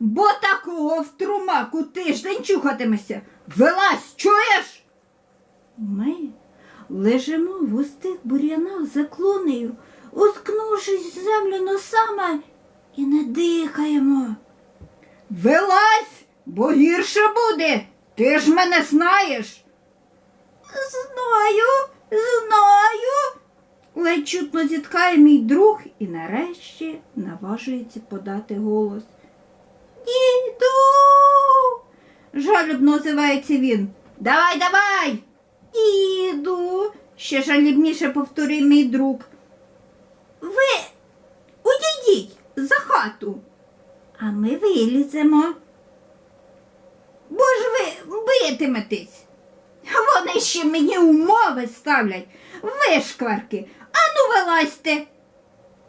бо такого в трумаку тиждень чухатимешся. Вилазь, чуєш? Ми лежимо в густих бур'янах за клунею, уткнувшись в землю носами і не дихаємо. Вилазь, бо гірше буде. Ти ж мене знаєш. Знаю, знаю. Ледь чутно зіткає мій друг і нарешті наважується подати голос. Діду. Жалібно озивається він. Давай, давай. Діду. Ще жалібніше повторює мій друг. Ви одійдіть за хату, а ми виліземо. Бо ж ви битиметесь. Вони ще мені умови ставлять, вишкварки. Вилазьте.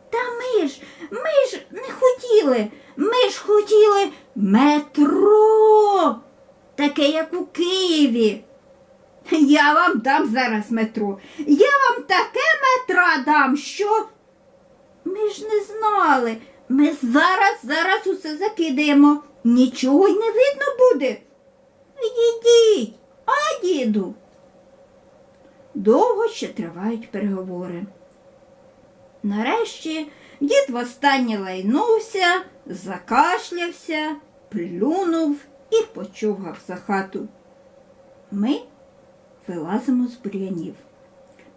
Та ми ж, ми ж не хотіли, ми ж хотіли метро, таке, як у Києві. Я вам дам зараз метро. Я вам таке метра дам, що. Ми ж не знали. Ми зараз, зараз усе закидаємо. Нічого й не видно буде. Йдіть, а діду. Довго ще тривають переговори. Нарешті дід востаннє лайнувся, закашлявся, плюнув і почугав за хату. Ми вилазимо з бур'янів.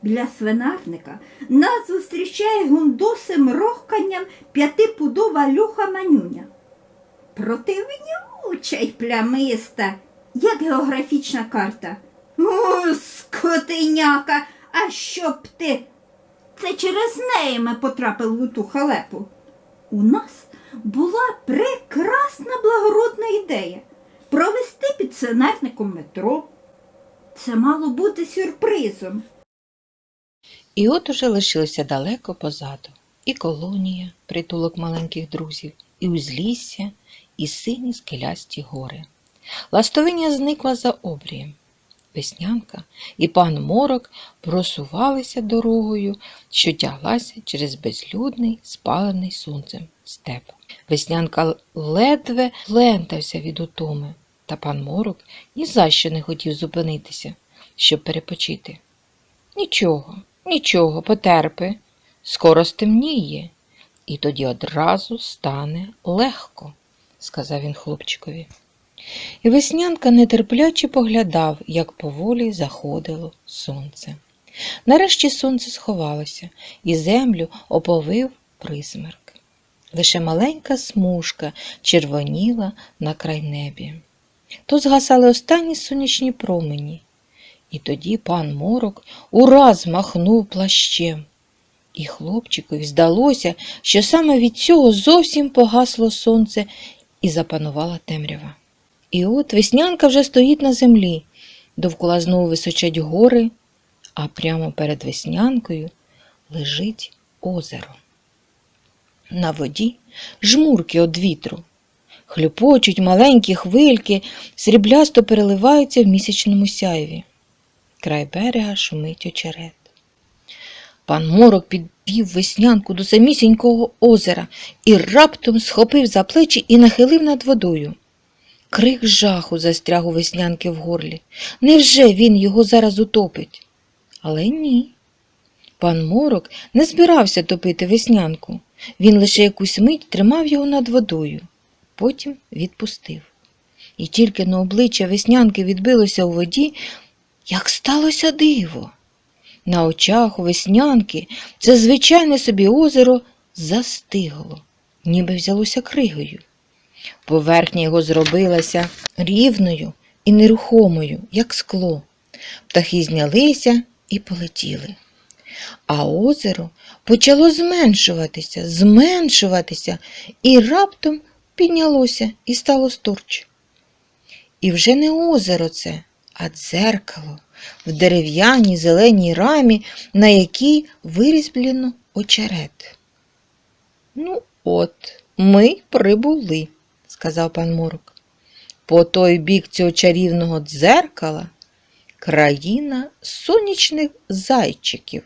Біля свинарника нас зустрічає гундосим рохканням п'ятипудова люха манюня. Противнюча й плямиста, як географічна карта. О, скотиняка, а щоб ти. Це через неї ми потрапили у ту халепу. У нас була прекрасна благородна ідея провести під свинарником метро. Це мало бути сюрпризом. І от уже лишилося далеко позаду. І колонія, притулок маленьких друзів, і узлісся, і сині скелясті гори. Ластовиня зникла за обрієм. Веснянка і пан Морок просувалися дорогою, що тяглася через безлюдний, спалений сонцем степ. Веснянка ледве лентався від утоми, та пан Морок ні за що не хотів зупинитися, щоб перепочити. Нічого, нічого, потерпи, скоро стемніє, і тоді одразу стане легко, сказав він хлопчикові. І веснянка нетерпляче поглядав, як поволі заходило сонце. Нарешті сонце сховалося, і землю оповив присмерк. Лише маленька смужка червоніла на край небі. То згасали останні сонячні промені. І тоді пан Морок ураз махнув плащем. І хлопчикові здалося, що саме від цього зовсім погасло сонце і запанувала темрява. І от веснянка вже стоїть на землі, довкола знову височать гори, а прямо перед веснянкою лежить озеро. На воді жмурки од вітру. Хлюпочуть маленькі хвильки, сріблясто переливаються в місячному сяйві. Край берега шумить очерет. Пан Морок підвів веснянку до самісінького озера і раптом схопив за плечі і нахилив над водою. Крик жаху застряг у веснянки в горлі. Невже він його зараз утопить? Але ні. Пан Морок не збирався топити веснянку. Він лише якусь мить тримав його над водою, потім відпустив. І тільки на обличчя веснянки відбилося у воді, як сталося диво. На очах у веснянки це звичайне собі озеро застигло, ніби взялося кригою. Поверхня його зробилася рівною і нерухомою, як скло. Птахи знялися і полетіли. А озеро почало зменшуватися, зменшуватися і раптом піднялося і стало сторч. І вже не озеро це, а дзеркало в дерев'яній зеленій рамі, на якій вирізблено очерет. Ну, от, ми прибули, сказав пан Морок. По той бік цього чарівного дзеркала країна сонячних зайчиків.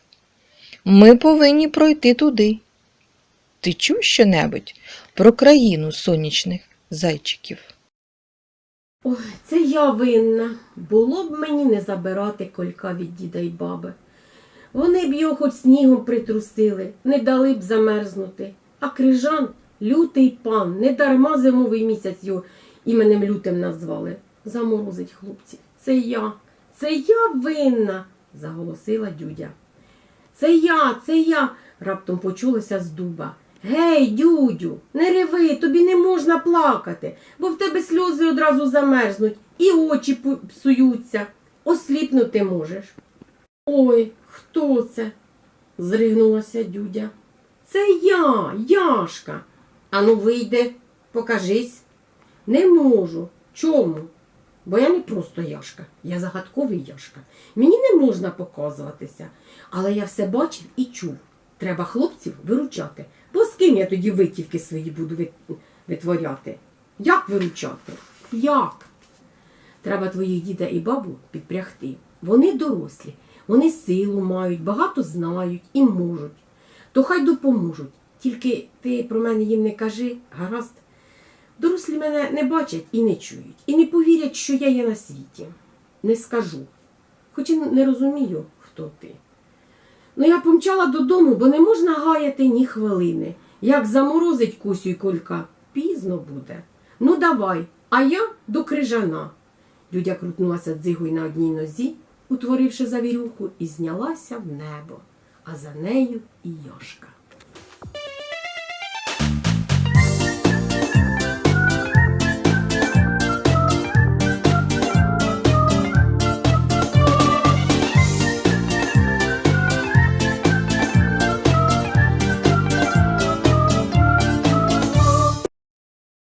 Ми повинні пройти туди. Ти чув щонебудь про країну сонячних зайчиків. Ой, це я винна. Було б мені не забирати колька від діда й баби. Вони б його хоч снігом притрусили, не дали б замерзнути. А крижан лютий пан, не дарма зимовий місяць його іменем лютим назвали. Заморозить хлопців. Це я, це я винна, заголосила дюдя. Це я, це я, раптом почулося з дуба. Гей, дюдю, не реви, тобі не можна плакати, бо в тебе сльози одразу замерзнуть і очі псуються. Осліпнути можеш. Ой, хто це? зригнулася дюдя. Це я, Яшка. Ану, вийди, покажись. Не можу. Чому? Бо я не просто Яшка, я загадковий Яшка. Мені не можна показуватися, але я все бачив і чув. Треба хлопців виручати. Бо з ким я тоді витівки свої буду витворяти? Як виручати? Як? Треба твоїх діда і бабу підпрягти. Вони дорослі, вони силу мають, багато знають і можуть. То хай допоможуть. Тільки ти про мене їм не кажи, гаразд. Дорослі мене не бачать і не чують, і не повірять, що я є на світі. Не скажу. Хоч і не розумію, хто ти. Ну, я помчала додому, бо не можна гаяти ні хвилини. Як заморозить Кусю й колька, пізно буде. Ну, давай, а я до крижана. Людя крутнулася дзигою на одній нозі, утворивши завірюху, і знялася в небо, а за нею і Йошка.